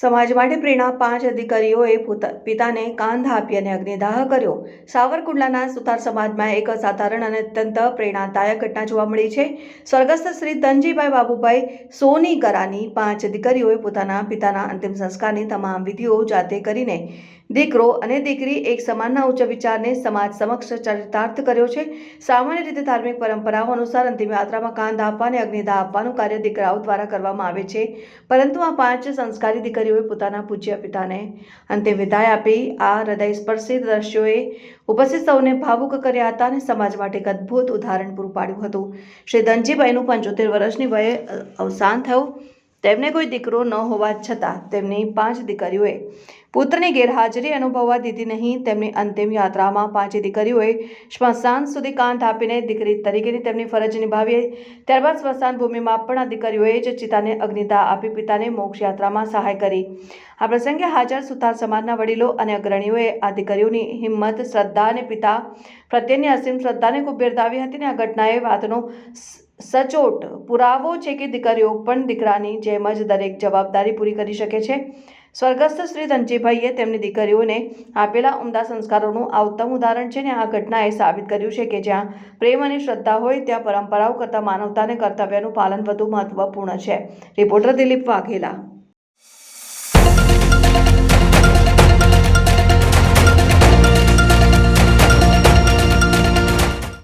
સમાજ માટે પ્રેરણા પાંચ અધિકારીઓએ પોતા, પિતાને કાંધ આપી અને અગ્નિદાહ કર્યો. સાવરકુંડલાના સુથાર સમાજમાં એક અસાધારણ અને અત્યંત પ્રેરણાદાયક ઘટના જોવા મળી છે. સ્વર્ગસ્થ શ્રી ધનજીભાઈ બાબુભાઈ સોની કરાની પાંચ અધિકારીઓએ પોતાના પિતાના અંતિમ સંસ્કારની તમામ વિધિઓ જાતે કરીને દીકરો અને દીકરી એક સમાનના ઉચ્ચ વિચારને સમાજ સમક્ષ ચરિતાર્થ કર્યો છે. સામાન્ય રીતે ધાર્મિક પરંપરાઓ અનુસાર અંતિમ યાત્રામાં કાંધ આપવા અને અગ્નિદાહ આપવાનું કાર્ય દીકરાઓ દ્વારા કરવામાં આવે છે. પરંતુ આ પાંચ સંસ્કારી દીકરીઓએ પોતાના પૂજ્ય પિતાને અંતે વિદાય આપી. આ હૃદયસ્પર્શી દ્રશ્યોએ ઉપસ્થિત સૌને ભાવુક કર્યા હતા અને સમાજ માટે એક અદ્ભુત ઉદાહરણ પૂરું પાડ્યું હતું. શ્રી ધનજીભાઈનું પંચોતેર વર્ષની વયે અવસાન થયું. તેમને કોઈ દીકરો ન હોવા છતાં તેમની પાંચ દીકરીઓએ પુત્રની ગેરહાજરી અનુભવવા દીધી નહીં. તેમની અંતિમ યાત્રામાં પાંચે દીકરીઓએ સ્મશાન સુધી કાંત આપીને દીકરી તરીકેની તેમની ફરજ નિભાવી ત્યારબાદ સ્મશાન ભૂમિમાં પણ આ દીકરીઓએ જ ચિતાને અગ્નિતા આપી પિતાને મોક્ષ યાત્રામાં સહાય કરી. આ પ્રસંગે હાજર સુતાર સમાજના વડીલો અને અગ્રણીઓએ આ દીકરીઓની હિંમત, શ્રદ્ધા અને પિતા પ્રત્યેની અસીમ શ્રદ્ધાને ખૂબ બિરદાવી હતી અને આ ઘટનાએ વાતનો સચોટ પુરાવો છે કે દીકરીઓ પણ દીકરાની જેમ જ દરેક જવાબદારી પૂરી કરી શકે છે? સ્વર્ગસ્થ શ્રી ધનજીભાઈએ તેમની દીકરીઓને આપેલા ઉમદા સંસ્કારોનું આ ઉત્તમ ઉદાહરણ છે ને આ ઘટનાએ સાબિત કર્યું છે કે જ્યાં પ્રેમ અને શ્રદ્ધા હોય ત્યાં પરંપરાઓ કરતાં માનવતા અને કર્તવ્યનું પાલન વધુ મહત્વપૂર્ણ છે. રિપોર્ટર દિલીપ વાઘેલા